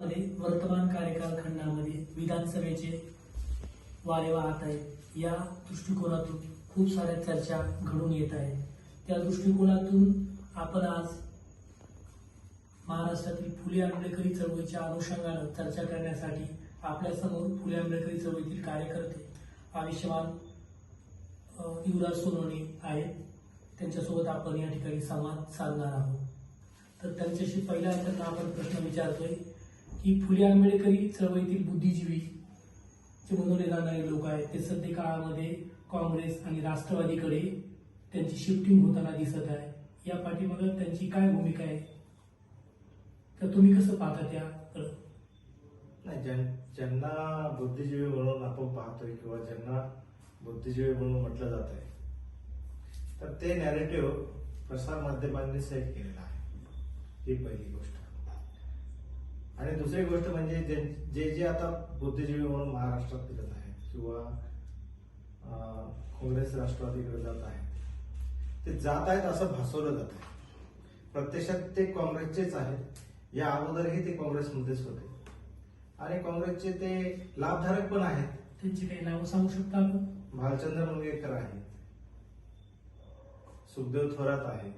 मध्ये वर्तमान कार्यकाल खंडामध्ये विधानसभेचे वारे वाहत आहेत. या दृष्टिकोनातून खूप साऱ्या चर्चा घडून येत आहेत त्या दृष्टिकोनातून आपण आज महाराष्ट्रातील फुले आंबेडकरी चळवळीच्या अनुषंगानं चर्चा करण्यासाठी आपल्यासमोर फुले आंबेडकरी चळवळीतील कार्यकर्ते आयुष्यमान युवराज सोनवणे आहेत. त्यांच्यासोबत आपण या ठिकाणी संवाद साधणार आहोत. तर त्यांच्याशी पहिल्या आपण प्रश्न विचारतोय की फुले आंबेडकरी चळवळीतील बुद्धिजीवी जे म्हणवले जाणारे लोक आहेत ते सध्या काळामध्ये काँग्रेस आणि राष्ट्रवादीकडे त्यांची शिफ्टिंग होताना दिसत आहे. या पाठीमागं त्यांची काय भूमिका आहे? तर तुम्ही कसं पाहता त्याकडं नाही ज्यां- ज्यांना बुद्धिजीवी म्हणून आपण पाहतोय किंवा ज्यांना बुद्धिजीवी म्हणून म्हटलं जात आहे तर ते नॅरेटिव्ह प्रसार माध्यमांनी सेट केलेलं आहे. ही पहिली गोष्ट. आणि दुसरी गोष्ट म्हणजे जे- जे जे आता बुद्धिजीवी म्हणून महाराष्ट्रात फिरत आहेत किंवा काँग्रेस राष्ट्रवादीकडे जात आहेत ते जात आहेत असं भासवलं जात आहे. प्रत्यक्षात ते काँग्रेसचेच आहेत. या अगोदरही ते काँग्रेसमध्येच होते. आणि काँग्रेसचे ते लाभधारक पण आहेत. त्यांची काही नावं सांगू शकता आपण? भालचंद्र मुनगेकर आहेत. सुखदेव थोरात आहेत.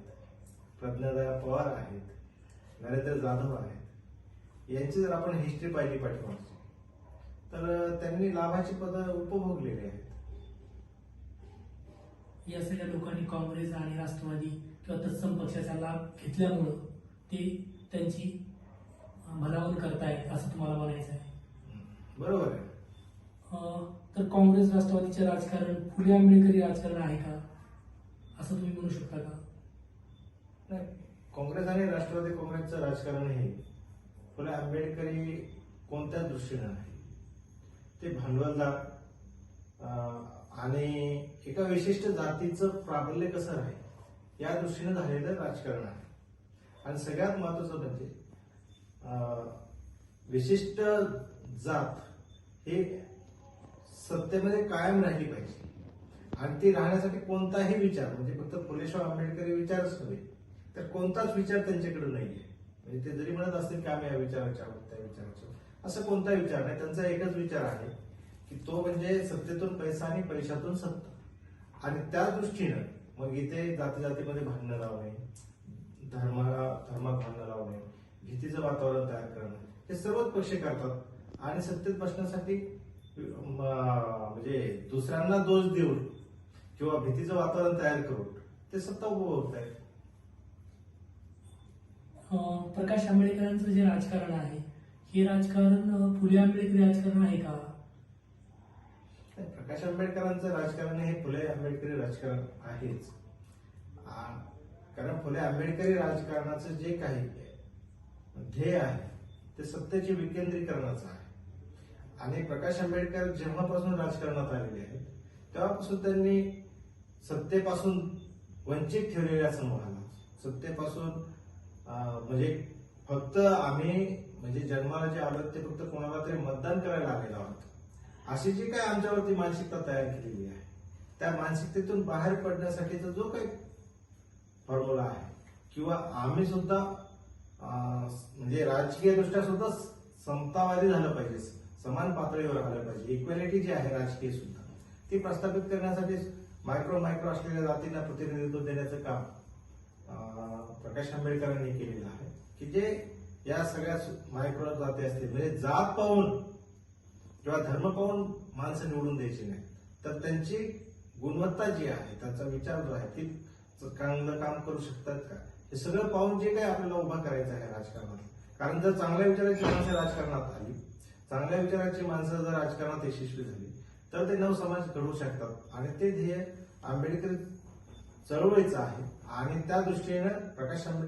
प्रज्ञादया पवार आहेत. नरेंद्र जाधव आहेत. यांची जर आपण हिस्ट्री पाहिली पाठीमागची तर त्यांनी लाभाची पदं उपभोगलेली आहेत. या सगळ्या लोकांनी काँग्रेस आणि राष्ट्रवादी किंवा तत्सम पक्षाचा लाभ घेतल्यामुळं ते त्यांची भलावण करतायत असं तुम्हाला म्हणायचं आहे. बरोबर आहे. तर काँग्रेस राष्ट्रवादीचे राजकारण फुले आंबेडकरी राजकारण आहे का? असं तुम्ही म्हणू शकता का? नाही काँग्रेस आणि राष्ट्रवादी काँग्रेसचं राजकारण हे फुले आंबेडकरी कोणत्या दृष्टीनं आहे? ते भांडवलदार आणि एका विशिष्ट जातीचं प्राबल्य कसं राहील? या दृष्टीनं झालेलं राजकारण आहे. आणि सगळ्यात महत्वाचं म्हणजे विशिष्ट जात हे सत्तेमध्ये कायम राहिली पाहिजे. आणि ती राहण्यासाठी कोणताही विचार म्हणजे फक्त फुलेश्वर आंबेडकरी विचारच नव्हे तर कोणताच विचार त्यांच्याकडे नाहीये. म्हणजे ते जरी म्हणत असतील की आम्ही या विचाराच्या आहोत त्या विचाराच्या असं कोणताही विचार नाही. त्यांचा एकच विचार आहे की तो म्हणजे सत्तेतून पैसा आणि पैशातून सत्ता. आणि त्या दृष्टीनं मग इथे जाती जातीमध्ये भांडणं लावणे धर्माला धर्मात भांडणं लावणे भीतीचं वातावरण तयार करणं हे सर्वच पक्ष करतात. आणि सत्तेत बसण्यासाठी म्हणजे दुसऱ्यांना दोष देऊन किंवा भीतीचं वातावरण तयार करून ते सत्ता उपभोगत आहेत. आहे प्रकाश आंबेडकरांचं जे राजकारण आहे हे राजकारण फुले आंबेडकरी राजकारण आहे का? प्रकाश आंबेडकरांचं राजकारण हे फुले आंबेडकरी राजकारण आहेच. कारण फुले आंबेडकरी राजकारणाचं जे काही ध्येय आहे ते सत्तेचे विकेंद्रीकरणाचं आहे. आणि प्रकाश आंबेडकर जेव्हापासून राजकारणात आलेले आहेत तेव्हापासून त्यांनी सत्तेपासून वंचित ठेवलेल्या समूहाला सत्तेपासून म्हणजे फक्त आम्ही म्हणजे जन्माला जे आलो ते फक्त कोणाला तरी मतदान करायला आलेलो आहोत. अशी जी काय आमच्यावरती मानसिकता तयार केलेली आहे त्या मानसिकतेतून बाहेर पडण्यासाठीचा जो काही फॉर्म्युला आहे किंवा आम्ही सुद्धा म्हणजे राजकीय दृष्ट्या सुद्धा समतावादी झालं पाहिजे समान पातळीवर आलं पाहिजे. इक्वॅलिटी जी आहे राजकीय सुद्धा ती प्रस्थापित करण्यासाठी मायक्रो मायक्रो असलेल्या जातींना प्रतिनिधित्व देण्याचं काम प्रकाश आंबेडकरांनी केलेलं आहे की जे या सगळ्या मायक्रो जाती असतील म्हणजे जात पाहून किंवा धर्म पाहून माणसं निवडून द्यायची नाही तर त्यांची गुणवत्ता जी आहे त्यांचा विचार जो आहे ती चांगलं काम करू शकतात का? हे सगळं पाहून जे काही आपल्याला उभा करायचं आहे राजकारणात. कारण जर चांगल्या विचाराची माणसं राजकारणात आली चांगल्या विचाराची माणसं जर राजकारणात यशस्वी झाली तर ते नव समाज घडवू शकतात. आणि ते ध्येय आंबेडकर चळवळीचा आहे. आणि त्या दृष्टीने प्रकाश आंबेडकर